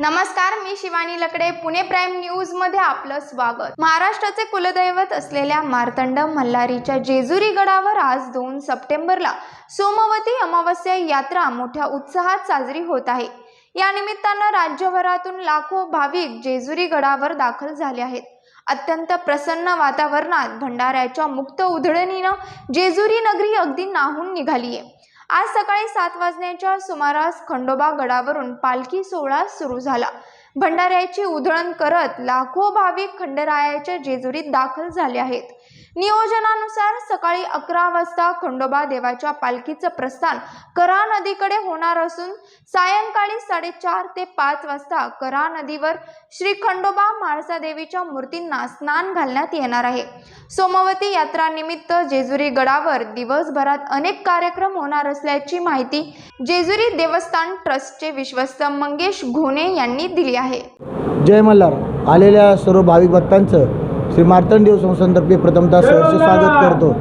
नमस्कार मी शिवानी लकडे. पुणे प्राईम न्यूजमध्ये आपलं स्वागत. महाराष्ट्राचे कुलदैवत असलेल्या मार्तंड मल्हारीच्या जेजुरी गडावर आज दोन सप्टेंबरला सोमवती अमावस्या यात्रा मोठ्या उत्साहात साजरी होत आहे. या निमित्तानं राज्यभरातून लाखो भाविक जेजुरी गडावर दाखल झाले आहेत. अत्यंत प्रसन्न वातावरणात भंडाऱ्याच्या मुक्त उधळणीनं जेजुरी नगरी अगदी नाहून निघाली आहे आज सकाळी सात वाजण्याच्या सुमारास खंडोबा गडावरून पालखी सोहळा सुरू झाला. भंडाऱ्याची उधळण करत लाखो भाविक खंडरायाच्या जेजुरीत दाखल झाले आहेत. नियोजनानुसार सकाळी अकरा वाजता खंडोबा देवाच्या पालखीचं प्रस्थान करा नदीकडे होणार असून सायंकाळी साडेचार ते पाच वाजता करा नदीवर श्री खंडोबा म्हाळसा देवीच्या मूर्तींना स्नान घालण्यात येणार आहे. सोमवती यात्रानिमित्त जेजुरी गडावर दिवसभरात अनेक कार्यक्रम होणार असल्याची माहिती जेजुरी देवस्थान ट्रस्टचे विश्वस्त मंगेश घोणे यांनी दिली आहे. जय मल्हार. आलेल्या सर्व भाविक भक्तांचं श्री मार्तंडेव संस्थानतर्फे प्रथमतः सहर्ष स्वागत करतो.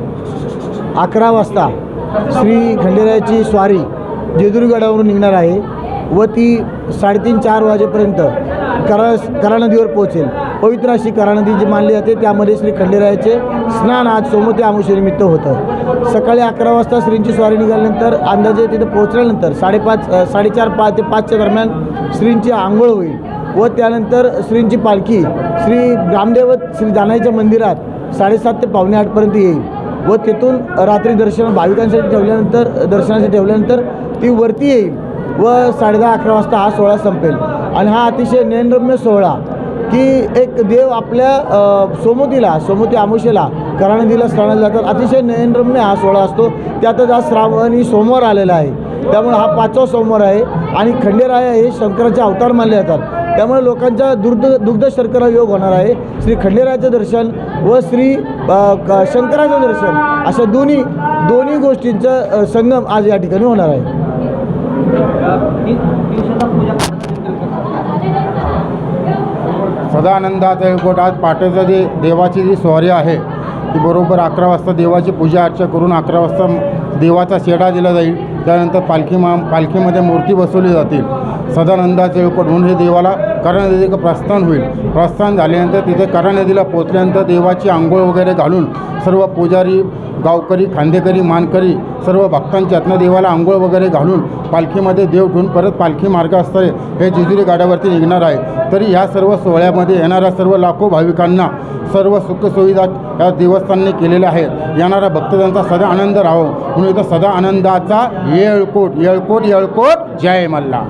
अकरा वाजता श्री खंडेरायाची स्वारी जेजुरीगडावरून निघणार आहे. व ती साडेतीन चार वाजेपर्यंत करा करा नदीवर पोहोचेल. पवित्र अशी करा नदी जी मानली जाते त्यामध्ये श्री खंडेरायाचे स्नान आज सोमवती आमुषेनिमित्त होतं. सकाळी अकरा वाजता श्रींची स्वारी निघाल्यानंतर अंदाजे तिथे पोहोचल्यानंतर साडेपाच साडेचार पाच ते पाचच्या दरम्यान श्रींची आंघोळ होईल. व त्यानंतर श्रींची पालखी श्री ग्रामदेवत श्री जानाईच्या मंदिरात साडेसात ते पावणे आठपर्यंत येईल. व तिथून रात्री दर्शन भाविकांसाठी ठेवल्यानंतर दर्शनासाठी ठेवल्यानंतर ती वरती येईल व साडेदहा अकरा वाजता हा सोहळा संपेल. आणि हा अतिशय नयनरम्य सोहळा की एक देव आपल्या सोमोतीला सोमोती सोमती आमुषेला करा नदीला स्नानाला जातात. अतिशय नयनरम्य हा सोहळा असतो. त्यातच आज श्रावणी सोमवार आलेला आहे. त्यामुळे हा पाचवा सोमवार आहे आणि खंडेराया हे शंकराचे अवतार मानले जातात. त्यामुळे लोकांचा दुर्द दुग्ध शर्करा योग होणार आहे. श्री खंडेरायाचं दर्शन व श्री क- शंकराचं दर्शन अशा दोन्ही दोन्ही गोष्टींचं संगम आज या ठिकाणी होणार आहे. सदानंदाचा एकवट आज पहाटेचं जे देवाची जी स्वारी आहे ती बरोबर अकरा वाजता देवाची पूजा अर्चा करून अकरा वाजता देवाचा शेडा दिला जाईल. त्यानंतर पालखी मा पालखीमध्ये मूर्ती बसवली जातील. सदानंदाचे उपट म्हणून हे देवाला करा नदीचं प्रस्थान होईल. प्रस्थान झाल्यानंतर तिथे करा नदीला पोचल्यानंतर देवाची आंघोळ वगैरे घालून सर्व पुजारी गावकरी खांदेकरी मानकरी सर्व भक्तांच्या हातनं देवाला आंघोळ वगैरे घालून पालखीमध्ये देव ठेवून परत पालखी मार्गास्थळे हे जेजुरी गाड्यावरती निघणार आहे. तरी ह्या सर्व सोहळ्यामध्ये येणाऱ्या सर्व लाखो भाविकांना सर्व सुखसुविधा या देवस्थानने केलेल्या आहेत. येणाऱ्या भक्तजनांचा सदा आनंद राहो. म्हणून इथं सदा आनंदाचा येळकोट येळकोट येळकोट जय मल्ला.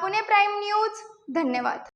Pune prime news. धन्यवाद.